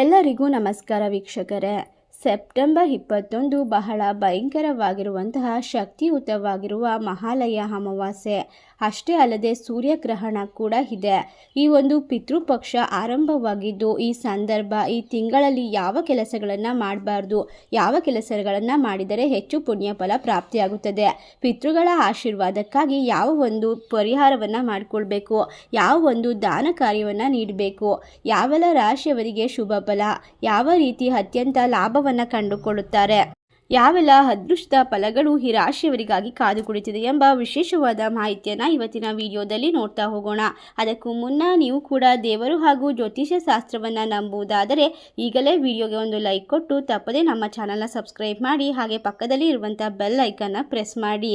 ಎಲ್ಲರಿಗೂ ನಮಸ್ಕಾರ ವೀಕ್ಷಕರೇ. ಸೆಪ್ಟೆಂಬರ್ ಇಪ್ಪತ್ತೊಂದು ಬಹಳ ಭಯಂಕರವಾಗಿರುವಂತಹ ಶಕ್ತಿಯುತವಾಗಿರುವ ಮಹಾಲಯ ಅಮಾವಾಸ್ಯೆ. ಅಷ್ಟೇ ಅಲ್ಲದೆ ಸೂರ್ಯಗ್ರಹಣ ಕೂಡ ಇದೆ. ಈ ಒಂದು ಪಿತೃಪಕ್ಷ ಆರಂಭವಾಗಿದ್ದು, ಈ ಸಂದರ್ಭ, ಈ ತಿಂಗಳಲ್ಲಿ ಯಾವ ಕೆಲಸಗಳನ್ನು ಮಾಡಬಾರ್ದು, ಯಾವ ಕೆಲಸಗಳನ್ನು ಮಾಡಿದರೆ ಹೆಚ್ಚು ಪುಣ್ಯ ಫಲ ಪ್ರಾಪ್ತಿಯಾಗುತ್ತದೆ. ಪಿತೃಗಳ ಆಶೀರ್ವಾದಕ್ಕಾಗಿ ಯಾವ ಒಂದು ಪರಿಹಾರವನ್ನು ಮಾಡಿಕೊಳ್ಬೇಕು, ಯಾವ ಒಂದು ದಾನ ಕಾರ್ಯವನ್ನು ನೀಡಬೇಕು, ಯಾವೆಲ್ಲ ರಾಶಿಯವರಿಗೆ ಶುಭ ಫಲ, ಯಾವ ರೀತಿ ಅತ್ಯಂತ ಲಾಭವನ್ನು ಕಂಡುಕೊಳ್ಳುತ್ತಾರೆ. ಯಾವೆಲ್ಲ ಅದೃಷ್ಟ ಫಲಗಳು ಈ ರಾಶಿಯವರಿಗಾಗಿ ಕಾದು ಕುಳಿತಿದೆ ಎಂಬ ವಿಶೇಷವಾದ ಮಾಹಿತಿಯನ್ನು ಇವತ್ತಿನ ವಿಡಿಯೋದಲ್ಲಿ ನೋಡ್ತಾ ಹೋಗೋಣ. ಅದಕ್ಕೂ ಮುನ್ನ ನೀವು ಕೂಡ ದೇವರು ಹಾಗೂ ಜ್ಯೋತಿಷ್ಯ ಶಾಸ್ತ್ರವನ್ನು ನಂಬುವುದಾದರೆ ಈಗಲೇ ವಿಡಿಯೋಗೆ ಒಂದು ಲೈಕ್ ಕೊಟ್ಟು ತಪ್ಪದೇ ನಮ್ಮ ಚಾನಲ್ನ ಸಬ್ಸ್ಕ್ರೈಬ್ ಮಾಡಿ ಹಾಗೆ ಪಕ್ಕದಲ್ಲಿ ಇರುವಂಥ ಬೆಲ್ ಐಕನ್ನ ಪ್ರೆಸ್ ಮಾಡಿ.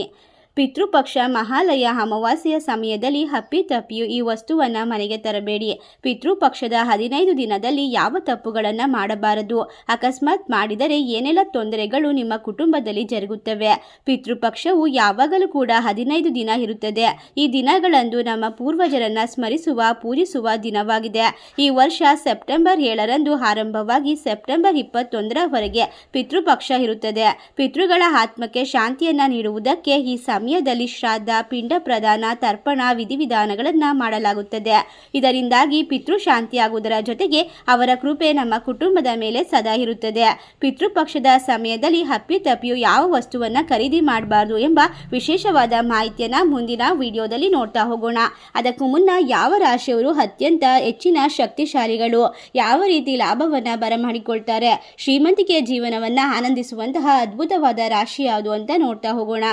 ಪಿತೃಪಕ್ಷ ಮಹಾಲಯ ಅಮಾವಾಸ್ಯೆಯ ಸಮಯದಲ್ಲಿ ಹಪ್ಪಿ ತಪ್ಪಿಯು ಈ ವಸ್ತುವನ್ನು ಮನೆಗೆ ತರಬೇಡಿ. ಪಿತೃಪಕ್ಷದ ಹದಿನೈದು ದಿನದಲ್ಲಿ ಯಾವ ತಪ್ಪುಗಳನ್ನು ಮಾಡಬಾರದು? ಅಕಸ್ಮಾತ್ ಮಾಡಿದರೆ ಏನೆಲ್ಲ ತೊಂದರೆಗಳು ನಿಮ್ಮ ಕುಟುಂಬದಲ್ಲಿ ಜರುಗುತ್ತವೆ? ಪಿತೃಪಕ್ಷವು ಯಾವಾಗಲೂ ಕೂಡ ಹದಿನೈದು ದಿನ ಇರುತ್ತದೆ. ಈ ದಿನಗಳಂದು ನಮ್ಮ ಪೂರ್ವಜರನ್ನು ಸ್ಮರಿಸುವ, ಪೂಜಿಸುವ ದಿನವಾಗಿದೆ. ಈ ವರ್ಷ ಸೆಪ್ಟೆಂಬರ್ ಏಳರಂದು ಆರಂಭವಾಗಿ ಸೆಪ್ಟೆಂಬರ್ ಇಪ್ಪತ್ತೊಂದರವರೆಗೆ ಪಿತೃಪಕ್ಷ ಇರುತ್ತದೆ. ಪಿತೃಗಳ ಆತ್ಮಕ್ಕೆ ಶಾಂತಿಯನ್ನು ನೀಡುವುದಕ್ಕೆ ಈ ಸಮಯದಲ್ಲಿ ಶ್ರಾದ್ದ, ಪಿಂಡ ಪ್ರದಾನ, ತರ್ಪಣ ವಿಧಿವಿಧಾನಗಳನ್ನು ಮಾಡಲಾಗುತ್ತದೆ. ಇದರಿಂದಾಗಿ ಪಿತೃ ಶಾಂತಿಯಾಗುವುದರ ಜೊತೆಗೆ ಅವರ ಕೃಪೆ ನಮ್ಮ ಕುಟುಂಬದ ಮೇಲೆ ಸದಾ ಇರುತ್ತದೆ. ಪಿತೃಪಕ್ಷದ ಸಮಯದಲ್ಲಿ ಹಪ್ಪಿತಪ್ಪಿಯು ಯಾವ ವಸ್ತುವನ್ನ ಖರೀದಿ ಮಾಡಬಾರದು ಎಂಬ ವಿಶೇಷವಾದ ಮಾಹಿತಿಯನ್ನ ಮುಂದಿನ ವಿಡಿಯೋದಲ್ಲಿ ನೋಡ್ತಾ ಹೋಗೋಣ. ಅದಕ್ಕೂ ಮುನ್ನ ಯಾವ ರಾಶಿಯವರು ಅತ್ಯಂತ ಹೆಚ್ಚಿನ ಶಕ್ತಿಶಾಲಿಗಳು, ಯಾವ ರೀತಿ ಲಾಭವನ್ನ ಬರಮಾಡಿಕೊಳ್ತಾರೆ ಶ್ರೀಮಂತಿಕೆಯ ಜೀವನವನ್ನ ಆನಂದಿಸುವಂತಹ ಅದ್ಭುತವಾದ ರಾಶಿ ಯಾವುದು ಅಂತ ನೋಡ್ತಾ ಹೋಗೋಣ.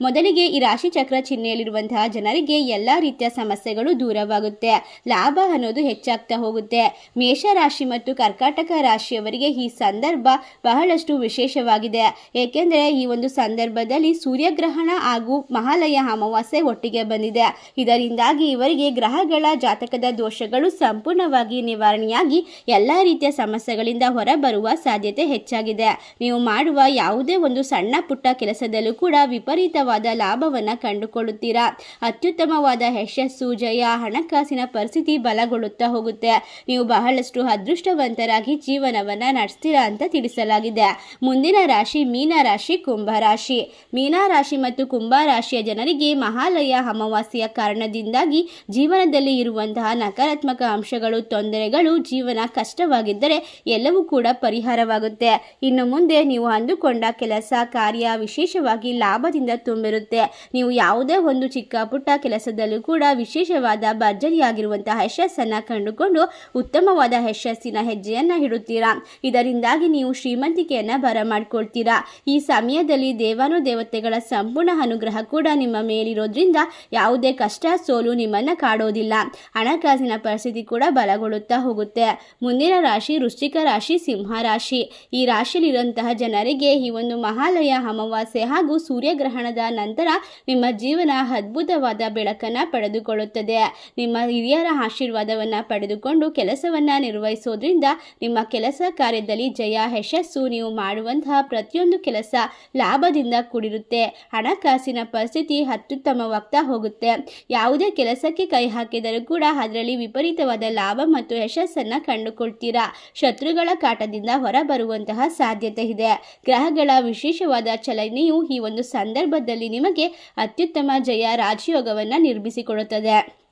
ಮೊದಲಿಗೆ ಈ ರಾಶಿ ಚಕ್ರ ಚಿಹ್ನೆಯಲ್ಲಿರುವಂತಹ ಜನರಿಗೆ ಎಲ್ಲಾ ರೀತಿಯ ಸಮಸ್ಯೆಗಳು ದೂರವಾಗುತ್ತೆ. ಲಾಭ ಅನ್ನೋದು ಹೆಚ್ಚಾಗ್ತಾ ಹೋಗುತ್ತೆ. ಮೇಷ ರಾಶಿ ಮತ್ತು ಕರ್ಕಾಟಕ ರಾಶಿಯವರಿಗೆ ಈ ಸಂದರ್ಭ ಬಹಳಷ್ಟು ವಿಶೇಷವಾಗಿದೆ. ಏಕೆಂದರೆ ಈ ಒಂದು ಸಂದರ್ಭದಲ್ಲಿ ಸೂರ್ಯಗ್ರಹಣ ಹಾಗೂ ಮಹಾಲಯ ಅಮಾವಾಸ್ಯೆ ಒಟ್ಟಿಗೆ ಬಂದಿದೆ. ಇದರಿಂದಾಗಿ ಇವರಿಗೆ ಗ್ರಹಗಳ ಜಾತಕದ ದೋಷಗಳು ಸಂಪೂರ್ಣವಾಗಿ ನಿವಾರಣೆಯಾಗಿ ಎಲ್ಲ ರೀತಿಯ ಸಮಸ್ಯೆಗಳಿಂದ ಹೊರಬರುವ ಸಾಧ್ಯತೆ ಹೆಚ್ಚಾಗಿದೆ. ನೀವು ಮಾಡುವ ಯಾವುದೇ ಒಂದು ಸಣ್ಣ ಪುಟ್ಟ ಕೆಲಸದಲ್ಲೂ ಕೂಡ ವಿಪರೀತವಾದ ಲಾಭವನ್ನ ಕಂಡುಕೊಳ್ಳುತ್ತೀರಾ? ಅತ್ಯುತ್ತಮವಾದ ಯಶಸ್ಸು, ಜಯ, ಹಣಕಾಸಿನ ಪರಿಸ್ಥಿತಿ ಬಲಗೊಳ್ಳುತ್ತಾ ಹೋಗುತ್ತೆ. ನೀವು ಬಹಳಷ್ಟು ಅದೃಷ್ಟವಂತರಾಗಿ ಜೀವನವನ್ನ ನಡೆಸ್ತೀರಾ ಅಂತ ತಿಳಿಸಲಾಗಿದೆ. ಮುಂದಿನ ರಾಶಿ ಮೀನ ರಾಶಿ, ಕುಂಭ ರಾಶಿ. ಮೀನ ರಾಶಿ ಮತ್ತು ಕುಂಭ ರಾಶಿಯ ಜನರಿಗೆ ಮಹಾಲಯ ಅಮಾವಾಸ್ಯೆಯ ಕಾರಣದಿಂದಾಗಿ ಜೀವನದಲ್ಲಿ ಇರುವಂತಹ ನಕಾರಾತ್ಮಕ ಅಂಶಗಳು, ತೊಂದರೆಗಳು, ಜೀವನ ಕಷ್ಟವಾಗಿದ್ದರೆ ಎಲ್ಲವೂ ಕೂಡ ಪರಿಹಾರವಾಗುತ್ತೆ. ಇನ್ನು ಮುಂದೆ ನೀವು ಅಂದುಕೊಂಡ ಕೆಲಸ, ಕಾರ್ಯ ವಿಶೇಷವಾಗಿ ಲಾಭದಿಂದ ತುಂಬಿರುತ್ತೆ. ನೀವು ಯಾವುದೇ ಒಂದು ಚಿಕ್ಕ ಪುಟ್ಟ ಕೆಲಸದಲ್ಲೂ ಕೂಡ ವಿಶೇಷವಾದ ಭರ್ಜರಿಯಾಗಿರುವಂತಹ ಯಶಸ್ಸನ್ನು ಕಂಡುಕೊಂಡು ಉತ್ತಮವಾದ ಯಶಸ್ಸಿನ ಹೆಜ್ಜೆಯನ್ನು ಇಡುತ್ತೀರಾ? ಇದರಿಂದಾಗಿ ನೀವು ಶ್ರೀಮಂತಿಕೆಯನ್ನು ಬರಮಾಡ್ಕೊಳ್ತೀರಾ ಈ ಸಮಯದಲ್ಲಿ ದೇವಾನು ದೇವತೆಗಳ ಸಂಪೂರ್ಣ ಅನುಗ್ರಹ ಕೂಡ ನಿಮ್ಮ ಮೇಲಿರೋದ್ರಿಂದ ಯಾವುದೇ ಕಷ್ಟ, ಸೋಲು ನಿಮ್ಮನ್ನ ಕಾಡೋದಿಲ್ಲ. ಹಣಕಾಸಿನ ಪರಿಸ್ಥಿತಿ ಕೂಡ ಬಲಗೊಳ್ಳುತ್ತಾ ಹೋಗುತ್ತೆ. ಮುಂದಿನ ರಾಶಿ ವೃಶ್ಚಿಕ ರಾಶಿ, ಸಿಂಹ ರಾಶಿ. ಈ ರಾಶಿಯಲ್ಲಿರುವಂತಹ ಜನರಿಗೆ ಈ ಒಂದು ಮಹಾಲಯ, ಅಮಾವಾಸ್ಯೆ ಹಾಗೂ ಸೂರ್ಯಗ್ರಹಣದ ನಂತರ ನಿಮ್ಮ ಜೀವನ ಅದ್ಭುತವಾದ ಬೆಳಕನ್ನು ಪಡೆದುಕೊಳ್ಳುತ್ತದೆ. ನಿಮ್ಮ ಹಿರಿಯರ ಆಶೀರ್ವಾದವನ್ನು ಪಡೆದುಕೊಂಡು ಕೆಲಸವನ್ನು ನಿರ್ವಹಿಸೋದ್ರಿಂದ ನಿಮ್ಮ ಕೆಲಸ ಕಾರ್ಯದಲ್ಲಿ ಜಯ, ಯಶಸ್ಸು ನೀವು ಮಾಡುವಂತಹ ಪ್ರತಿಯೊಂದು ಕೆಲಸ ಲಾಭದಿಂದ ಕೂಡಿರುತ್ತೆ. ಹಣಕಾಸಿನ ಪರಿಸ್ಥಿತಿ ಅತ್ಯುತ್ತಮವಾಗ್ತಾ ಹೋಗುತ್ತೆ. ಯಾವುದೇ ಕೆಲಸಕ್ಕೆ ಕೈ ಹಾಕಿದರೂ ಕೂಡ ಅದರಲ್ಲಿ ವಿಪರೀತವಾದ ಲಾಭ ಮತ್ತು ಯಶಸ್ಸನ್ನು ಕಂಡುಕೊಳ್ತೀರಾ? ಶತ್ರುಗಳ ಕಾಟದಿಂದ ಹೊರಬರುವಂತಹ ಸಾಧ್ಯತೆ ಇದೆ. ಗ್ರಹಗಳ ವಿಶೇಷವಾದ ಚಲನೆಯು ಈ ಒಂದು ಸಂದರ್ಭದಲ್ಲಿ ನಿಮಗೆ ಅತ್ಯುತ್ತಮ ಜಯ ರಾಜಯೋಗವನ್ನು ನಿರ್ಮಿಸಿಕೊಡುತ್ತದೆ.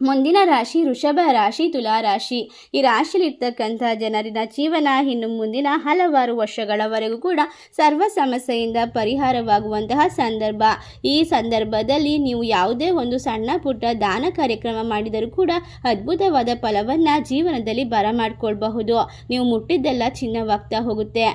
ಮುಂದಿನ ರಾಶಿ ವೃಷಭ ರಾಶಿ, ತುಲಾ ರಾಶಿ. ಈ ರಾಶಿಯಲ್ಲಿರ್ತಕ್ಕಂಥ ಜನರಿನ ಜೀವನ ಇನ್ನು ಮುಂದಿನ ಹಲವಾರು ವರ್ಷಗಳವರೆಗೂ ಕೂಡ ಸರ್ವ ಸಮಸ್ಯೆಯಿಂದ ಪರಿಹಾರವಾಗುವಂತಹ ಸಂದರ್ಭ. ಈ ಸಂದರ್ಭದಲ್ಲಿ ನೀವು ಯಾವುದೇ ಒಂದು ಸಣ್ಣ ಪುಟ್ಟ ದಾನ ಕಾರ್ಯಕ್ರಮ ಮಾಡಿದರೂ ಕೂಡ ಅದ್ಭುತವಾದ ಫಲವನ್ನು ಜೀವನದಲ್ಲಿ ಬರಮಾಡ್ಕೊಳ್ಬಹುದು. ನೀವು ಮುಟ್ಟಿದ್ದೆಲ್ಲ ಚಿನ್ನವಾಗ್ತಾ ಹೋಗುತ್ತೆ.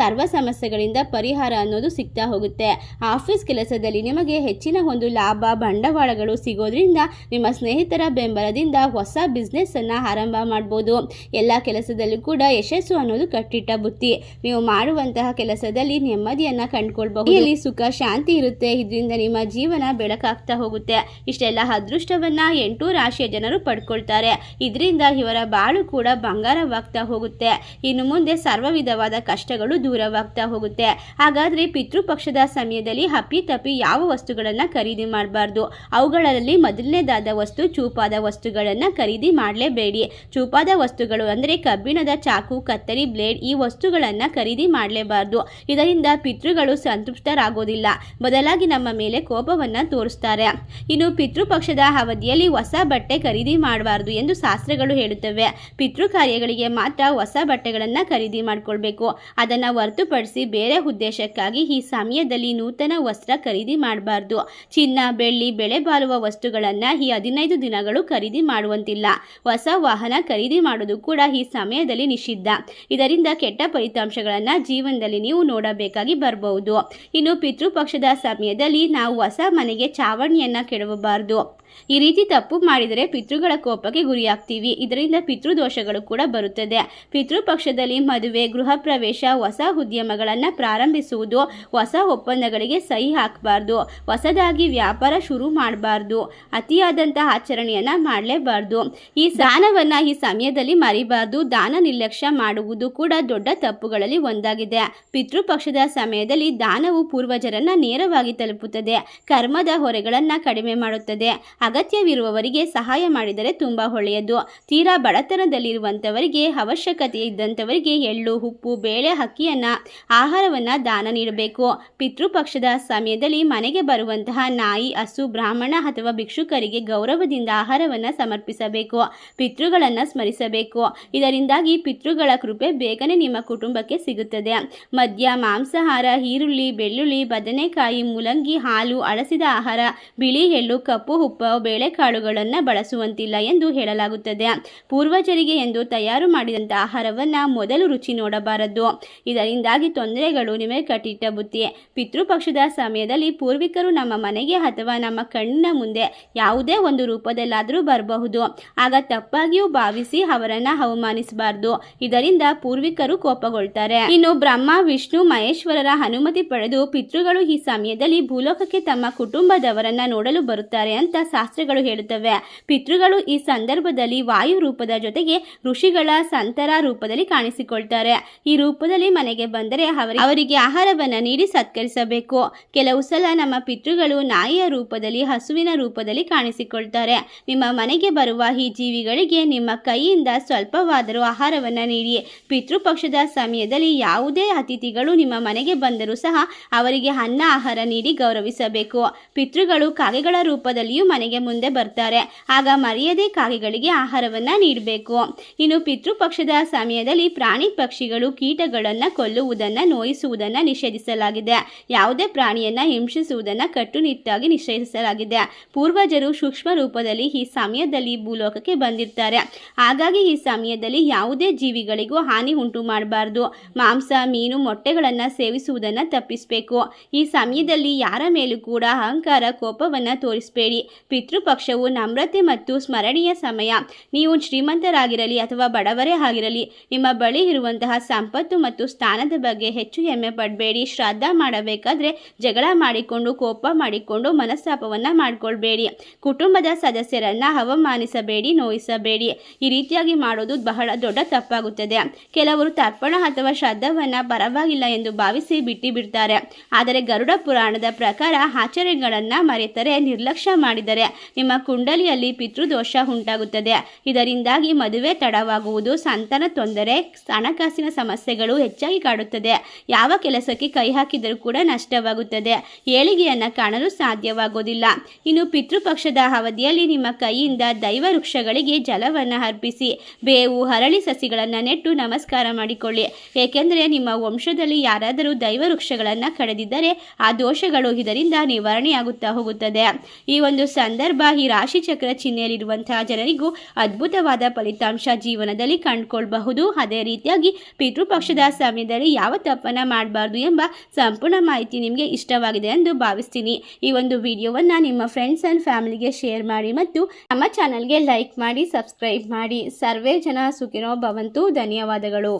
ಸರ್ವ ಸಮಸ್ಯೆಗಳಿಂದ ಪರಿಹಾರ ಅನ್ನೋದು ಸಿಗ್ತಾ ಹೋಗುತ್ತೆ. ಆಫೀಸ್ ಕೆಲಸದಲ್ಲಿ ನಿಮಗೆ ಹೆಚ್ಚಿನ ಒಂದು ಲಾಭ, ಬಂಡವಾಳಗಳು ಸಿಗೋದ್ರಿಂದ ನಿಮ್ಮ ಸ್ನೇಹಿತರ ಬೆಂಬಲದಿಂದ ಹೊಸ ಬಿಸ್ನೆಸ್ ಅನ್ನ ಆರಂಭ ಮಾಡ್ಬೋದು. ಎಲ್ಲ ಕೆಲಸದಲ್ಲೂ ಕೂಡ ಯಶಸ್ಸು ಅನ್ನೋದು ಕಟ್ಟಿಟ್ಟ ಬುತ್ತಿ. ನೀವು ಮಾಡುವಂತಹ ಕೆಲಸದಲ್ಲಿ ನೆಮ್ಮದಿಯನ್ನ ಕಂಡುಕೊಳ್ಬಹುದು. ಇಲ್ಲಿ ಸುಖ, ಶಾಂತಿ ಇರುತ್ತೆ. ಇದರಿಂದ ನಿಮ್ಮ ಜೀವನ ಬೆಳಕಾಗ್ತಾ ಹೋಗುತ್ತೆ. ಇಷ್ಟೆಲ್ಲ ಅದೃಷ್ಟವನ್ನ ಎಂಟು ರಾಶಿಯ ಜನರು ಪಡ್ಕೊಳ್ತಾರೆ. ಇದರಿಂದ ಇವರ ಬಾಳು ಕೂಡ ಬಂಗಾರವಾಗ್ತಾ ಹೋಗುತ್ತೆ. ಇನ್ನು ಮುಂದೆ ಸರ್ವ ವಿಧವಾದ ಕಷ್ಟಗಳು ದೂರವಾಗ್ತಾ ಹೋಗುತ್ತೆ. ಹಾಗಾದ್ರೆ ಪಿತೃಪಕ್ಷದ ಸಮಯದಲ್ಲಿ ಹಪ್ಪಿ ತಪ್ಪಿ ಯಾವ ವಸ್ತುಗಳನ್ನ ಖರೀದಿ ಮಾಡಬಾರ್ದು? ಅವುಗಳಲ್ಲಿ ಮೊದಲನೇದಾದ ವಸ್ತು, ಚೂಪ ಚೂಪಾದ ವಸ್ತುಗಳನ್ನು ಖರೀದಿ ಮಾಡಲೇಬೇಡಿ. ಚೂಪಾದ ವಸ್ತುಗಳು ಅಂದರೆ ಕಬ್ಬಿಣದ ಚಾಕು, ಕತ್ತರಿ ಬ್ಲೇಡ್ ಈ ವಸ್ತುಗಳನ್ನು ಖರೀದಿ ಮಾಡಲೇಬಾರ್ದು. ಇದರಿಂದ ಪಿತೃಗಳು ಸಂತೃಪ್ತರಾಗೋದಿಲ್ಲ ಬದಲಾಗಿ ನಮ್ಮ ಮೇಲೆ ಕೋಪವನ್ನು ತೋರಿಸ್ತಾರೆ. ಇನ್ನು ಪಿತೃಪಕ್ಷದ ಅವಧಿಯಲ್ಲಿ ಹೊಸ ಬಟ್ಟೆ ಖರೀದಿ ಮಾಡಬಾರ್ದು ಎಂದು ಶಾಸ್ತ್ರಗಳು ಹೇಳುತ್ತವೆ. ಪಿತೃ ಕಾರ್ಯಗಳಿಗೆ ಮಾತ್ರ ಹೊಸ ಬಟ್ಟೆಗಳನ್ನು ಖರೀದಿ ಮಾಡಿಕೊಳ್ಬೇಕು. ಅದನ್ನು ಹೊರತುಪಡಿಸಿ ಬೇರೆ ಉದ್ದೇಶಕ್ಕಾಗಿ ಈ ಸಮಯದಲ್ಲಿ ನೂತನ ವಸ್ತ್ರ ಖರೀದಿ ಮಾಡಬಾರ್ದು. ಚಿನ್ನ, ಬೆಳ್ಳಿ ಬೆಳೆ ಬಾಳುವ ವಸ್ತುಗಳನ್ನು ಈ ಹದಿನೈದು ದಿನಗಳು ಖರೀದಿ ಮಾಡುವಂತಿಲ್ಲ. ಹೊಸ ವಾಹನ ಖರೀದಿ ಮಾಡೋದು ಕೂಡ ಈ ಸಮಯದಲ್ಲಿ ನಿಷಿದ್ಧ. ಇದರಿಂದ ಕೆಟ್ಟ ಫಲಿತಾಂಶಗಳನ್ನು ಜೀವನದಲ್ಲಿ ನೀವು ನೋಡಬೇಕಾಗಿ ಬರಬಹುದು. ಇನ್ನು ಪಿತೃಪಕ್ಷದ ಸಮಯದಲ್ಲಿ ನಾವು ಹೊಸ ಮನೆಗೆ ಚಾವಣಿಯನ್ನು ಕೆಡವಬಾರದು. ಈ ರೀತಿ ತಪ್ಪು ಮಾಡಿದರೆ ಪಿತೃಗಳ ಕೋಪಕ್ಕೆ ಗುರಿಯಾಗ್ತೀವಿ. ಇದರಿಂದ ಪಿತೃದೋಷಗಳು ಕೂಡ ಬರುತ್ತದೆ. ಪಿತೃಪಕ್ಷದಲ್ಲಿ ಮದುವೆ, ಗೃಹ ಪ್ರವೇಶ, ಹೊಸ ಉದ್ಯಮಗಳನ್ನು ಪ್ರಾರಂಭಿಸುವುದು, ಹೊಸ ಒಪ್ಪಂದಗಳಿಗೆ ಸಹಿ ಹಾಕಬಾರ್ದು, ಹೊಸದಾಗಿ ವ್ಯಾಪಾರ ಶುರು ಮಾಡಬಾರ್ದು ಅತಿಯಾದಂತಹ ಆಚರಣೆಯನ್ನು ಮಾಡಲೇಬಾರ್ದು. ಈ ದಾನವನ್ನು ಈ ಸಮಯದಲ್ಲಿ ಮರಿಬಾರ್ದು. ದಾನ ನಿರ್ಲಕ್ಷ್ಯ ಮಾಡುವುದು ಕೂಡ ದೊಡ್ಡ ತಪ್ಪುಗಳಲ್ಲಿ ಒಂದಾಗಿದೆ. ಪಿತೃಪಕ್ಷದ ಸಮಯದಲ್ಲಿ ದಾನವು ಪೂರ್ವಜರನ್ನ ನೇರವಾಗಿ ತಲುಪುತ್ತದೆ. ಕರ್ಮದ ಹೊರೆಗಳನ್ನ ಕಡಿಮೆ ಮಾಡುತ್ತದೆ. ಅಗತ್ಯವಿರುವವರಿಗೆ ಸಹಾಯ ಮಾಡಿದರೆ ತುಂಬ ಒಳ್ಳೆಯದು. ತೀರಾ ಬಡತನದಲ್ಲಿರುವಂಥವರಿಗೆ ಅವಶ್ಯಕತೆ ಇದ್ದಂಥವರಿಗೆ ಎಳ್ಳು, ಉಪ್ಪು, ಬೇಳೆ ಅಕ್ಕಿಯನ್ನು, ಆಹಾರವನ್ನು ದಾನ ನೀಡಬೇಕು. ಪಿತೃಪಕ್ಷದ ಸಮಯದಲ್ಲಿ ಮನೆಗೆ ಬರುವಂತಹ ನಾಯಿ, ಹಸು, ಬ್ರಾಹ್ಮಣ ಅಥವಾ ಭಿಕ್ಷುಕರಿಗೆ ಗೌರವದಿಂದ ಆಹಾರವನ್ನು ಸಮರ್ಪಿಸಬೇಕು. ಪಿತೃಗಳನ್ನು ಸ್ಮರಿಸಬೇಕು. ಇದರಿಂದಾಗಿ ಪಿತೃಗಳ ಕೃಪೆ ಬೇಗನೆ ನಿಮ್ಮ ಕುಟುಂಬಕ್ಕೆ ಸಿಗುತ್ತದೆ. ಮದ್ಯ, ಮಾಂಸಾಹಾರ, ಈರುಳ್ಳಿ, ಬೆಳ್ಳುಳ್ಳಿ, ಬದನೆಕಾಯಿ, ಮೂಲಂಗಿ, ಹಾಲು, ಅಳಸಿದ ಆಹಾರ, ಬಿಳಿ ಎಳ್ಳು, ಕಪ್ಪು, ಉಪ್ಪು ಬೇಳೆಕಾಳುಗಳನ್ನು ಬಳಸುವಂತಿಲ್ಲ ಎಂದು ಹೇಳಲಾಗುತ್ತದೆ. ಪೂರ್ವಜರಿಗೆ ಎಂದು ತಯಾರು ಮಾಡಿದಂಥ ಆಹಾರವನ್ನು ಮೊದಲು ರುಚಿ ನೋಡಬಾರದು. ಇದರಿಂದಾಗಿ ತೊಂದರೆಗಳು ನಿಮಗೆ ಕಟ್ಟಿಟ್ಟ ಬುತ್ತಿ. ಪಿತೃಪಕ್ಷದ ಸಮಯದಲ್ಲಿ ಪೂರ್ವಿಕರು ನಮ್ಮ ಮನೆಗೆ ಅಥವಾ ನಮ್ಮ ಕಣ್ಣಿನ ಮುಂದೆ ಯಾವುದೇ ಒಂದು ರೂಪದಲ್ಲಾದರೂ ಬರಬಹುದು. ಆಗ ತಪ್ಪಾಗಿಯೂ ಭಾವಿಸಿ ಅವರನ್ನು ಅವಮಾನಿಸಬಾರದು. ಇದರಿಂದ ಪೂರ್ವಿಕರು ಕೋಪಗೊಳ್ತಾರೆ. ಇನ್ನು ಬ್ರಹ್ಮ, ವಿಷ್ಣು, ಮಹೇಶ್ವರರ ಅನುಮತಿ ಪಡೆದು ಪಿತೃಗಳು ಈ ಸಮಯದಲ್ಲಿ ಭೂಲೋಕಕ್ಕೆ ತಮ್ಮ ಕುಟುಂಬದವರನ್ನ ನೋಡಲು ಬರುತ್ತಾರೆ ಅಂತ ಶಾಸ್ತ್ರಗಳು ಹೇಳುತ್ತವೆ. ಪಿತೃಗಳು ಈ ಸಂದರ್ಭದಲ್ಲಿ ವಾಯು ರೂಪದ ಜೊತೆಗೆ ಋಷಿಗಳ ಸಂತರ ರೂಪದಲ್ಲಿ ಕಾಣಿಸಿಕೊಳ್ತಾರೆ. ಈ ರೂಪದಲ್ಲಿ ಮನೆಗೆ ಬಂದರೆ ಅವರಿ- ಅವರಿಗೆ ಆಹಾರವನ್ನು ನೀಡಿ ಸತ್ಕರಿಸಬೇಕು. ಕೆಲವು ಸಲ ನಮ್ಮ ಪಿತೃಗಳು ನಾಯಿಯ ರೂಪದಲ್ಲಿ, ಹಸುವಿನ ರೂಪದಲ್ಲಿ ಕಾಣಿಸಿಕೊಳ್ತಾರೆ. ನಿಮ್ಮ ಮನೆಗೆ ಬರುವ ಈ ಜೀವಿಗಳಿಗೆ ನಿಮ್ಮ ಕೈಯಿಂದ ಸ್ವಲ್ಪವಾದರೂ ಆಹಾರವನ್ನು ನೀಡಿ. ಪಿತೃಪಕ್ಷದ ಸಮಯದಲ್ಲಿ ಯಾವುದೇ ಅತಿಥಿಗಳು ನಿಮ್ಮ ಮನೆಗೆ ಬಂದರೂ ಸಹ ಅವರಿಗೆ ಅನ್ನ, ಆಹಾರ ನೀಡಿ ಗೌರವಿಸಬೇಕು. ಪಿತೃಗಳು ಕಾಗೆಗಳ ರೂಪದಲ್ಲಿಯೂ ಮನೆಗೆ ಮುಂದೆ ಬರ್ತಾರೆ. ಆಗ ಮರೆಯದೆ ಕಾಗೆಗಳಿಗೆ ಆಹಾರವನ್ನ ನೀಡಬೇಕು. ಇನ್ನು ಪಿತೃಪಕ್ಷದ ಸಮಯದಲ್ಲಿ ಪ್ರಾಣಿ ಪಕ್ಷಿಗಳು ಕೀಟಗಳನ್ನು ಕೊಲ್ಲುವುದನ್ನ, ನೋಯಿಸುವುದನ್ನ ನಿಷೇಧಿಸಲಾಗಿದೆ. ಯಾವುದೇ ಪ್ರಾಣಿಯನ್ನ ಹಿಂಸಿಸುವುದನ್ನ ಕಟ್ಟುನಿಟ್ಟಾಗಿ ನಿಷೇಧಿಸಲಾಗಿದೆ. ಪೂರ್ವಜರು ಸೂಕ್ಷ್ಮ ರೂಪದಲ್ಲಿ ಈ ಸಮಯದಲ್ಲಿ ಭೂಲೋಕಕ್ಕೆ ಬಂದಿರ್ತಾರೆ. ಹಾಗಾಗಿ ಈ ಸಮಯದಲ್ಲಿ ಯಾವುದೇ ಜೀವಿಗಳಿಗೂ ಹಾನಿ ಉಂಟು ಮಾಡಬಾರ್ದು. ಮಾಂಸ, ಮೀನು, ಮೊಟ್ಟೆಗಳನ್ನು ಸೇವಿಸುವುದನ್ನ ತಪ್ಪಿಸಬೇಕು. ಈ ಸಮಯದಲ್ಲಿ ಯಾರ ಮೇಲೂ ಕೂಡ ಅಹಂಕಾರ, ಕೋಪವನ್ನ ತೋರಿಸಬೇಡಿ. ಪಿತೃಪಕ್ಷವು ನಮ್ರತೆ ಮತ್ತು ಸ್ಮರಣೀಯ ಸಮಯ. ನೀವು ಶ್ರೀಮಂತರಾಗಿರಲಿ ಅಥವಾ ಬಡವರೇ ಆಗಿರಲಿ, ನಿಮ್ಮ ಬಳಿ ಇರುವಂತಹ ಸಂಪತ್ತು ಮತ್ತು ಸ್ಥಾನದ ಬಗ್ಗೆ ಹೆಚ್ಚು ಹೆಮ್ಮೆ ಪಡಬೇಡಿ. ಶ್ರಾದ್ದ ಮಾಡಬೇಕಾದ್ರೆ ಜಗಳ ಮಾಡಿಕೊಂಡು, ಕೋಪ ಮಾಡಿಕೊಂಡು, ಮನಸ್ತಾಪವನ್ನು ಮಾಡಿಕೊಳ್ಬೇಡಿ. ಕುಟುಂಬದ ಸದಸ್ಯರನ್ನ ಅವಮಾನಿಸಬೇಡಿ, ನೋಯಿಸಬೇಡಿ. ಈ ರೀತಿಯಾಗಿ ಮಾಡೋದು ಬಹಳ ದೊಡ್ಡ ತಪ್ಪಾಗುತ್ತದೆ. ಕೆಲವರು ತರ್ಪಣ ಅಥವಾ ಶ್ರದ್ಧವನ್ನ ಪರವಾಗಿಲ್ಲ ಎಂದು ಭಾವಿಸಿ ಬಿಟ್ಟಿ ಬಿಡ್ತಾರೆ. ಆದರೆ ಗರುಡ ಪುರಾಣದ ಪ್ರಕಾರ ಆಚರಣೆಗಳನ್ನ ಮರೆತರೆ ನಿರ್ಲಕ್ಷ್ಯ ಮಾಡಿದರೆ ನಿಮ್ಮ ಕುಂಡಲಿಯಲ್ಲಿ ಪಿತೃದೋಷ ಉಂಟಾಗುತ್ತದೆ. ಇದರಿಂದಾಗಿ ಮದುವೆ ತಡವಾಗುವುದು ಸಂತಾನ ತೊಂದರೆ, ಹಣಕಾಸಿನ ಸಮಸ್ಯೆಗಳು ಹೆಚ್ಚಾಗಿ ಕಾಡುತ್ತದೆ. ಯಾವ ಕೆಲಸಕ್ಕೆ ಕೈ ಹಾಕಿದರೂ ಕೂಡ ನಷ್ಟವಾಗುತ್ತದೆ. ಏಳಿಗೆಯನ್ನು ಕಾಣಲು ಸಾಧ್ಯವಾಗೋದಿಲ್ಲ ಇನ್ನು ಪಿತೃಪಕ್ಷದ ಅವಧಿಯಲ್ಲಿ ನಿಮ್ಮ ಕೈಯಿಂದ ದೈವ ವೃಕ್ಷಗಳಿಗೆ ಜಲವನ್ನು ಅರ್ಪಿಸಿ, ಬೇವು, ಹರಳಿ ಸಸಿಗಳನ್ನು ನೆಟ್ಟು ನಮಸ್ಕಾರ ಮಾಡಿಕೊಳ್ಳಿ. ಏಕೆಂದರೆ ನಿಮ್ಮ ವಂಶದಲ್ಲಿ ಯಾರಾದರೂ ದೈವ ವೃಕ್ಷಗಳನ್ನು ಕಡೆದಿದ್ದರೆ ಆ ದೋಷಗಳು ಇದರಿಂದ ನಿವಾರಣೆಯಾಗುತ್ತಾ ಹೋಗುತ್ತದೆ. ಈ ಒಂದು ಸಂದರ್ಭ ಈ ರಾಶಿ ಚಕ್ರ ಚಿಹ್ನೆಯಲ್ಲಿರುವಂತಹ ಜನರಿಗೂ ಅದ್ಭುತವಾದ ಫಲಿತಾಂಶ ಜೀವನದಲ್ಲಿ ಕಂಡುಕೊಳ್ಳಬಹುದು ಅದೇ ರೀತಿಯಾಗಿ ಪಿತೃಪಕ್ಷದ ಸಮಯದಲ್ಲಿ ಯಾವ ತಪ್ಪನ್ನ ಮಾಡಬಾರ್ದು ಎಂಬ ಸಂಪೂರ್ಣ ಮಾಹಿತಿ ನಿಮಗೆ ಇಷ್ಟವಾಗಿದೆ ಎಂದು ಭಾವಿಸ್ತೀನಿ. ಈ ಒಂದು ವಿಡಿಯೋವನ್ನು ನಿಮ್ಮ ಫ್ರೆಂಡ್ಸ್ ಆ್ಯಂಡ್ ಫ್ಯಾಮಿಲಿಗೆ ಶೇರ್ ಮಾಡಿ ಮತ್ತು ನಮ್ಮ ಚಾನಲ್ಗೆ ಲೈಕ್ ಮಾಡಿ ಸಬ್ಸ್ಕ್ರೈಬ್ ಮಾಡಿ. ಸರ್ವೇ ಜನ ಸುಖಿನೋ ಭವಂತು. ಧನ್ಯವಾದಗಳು.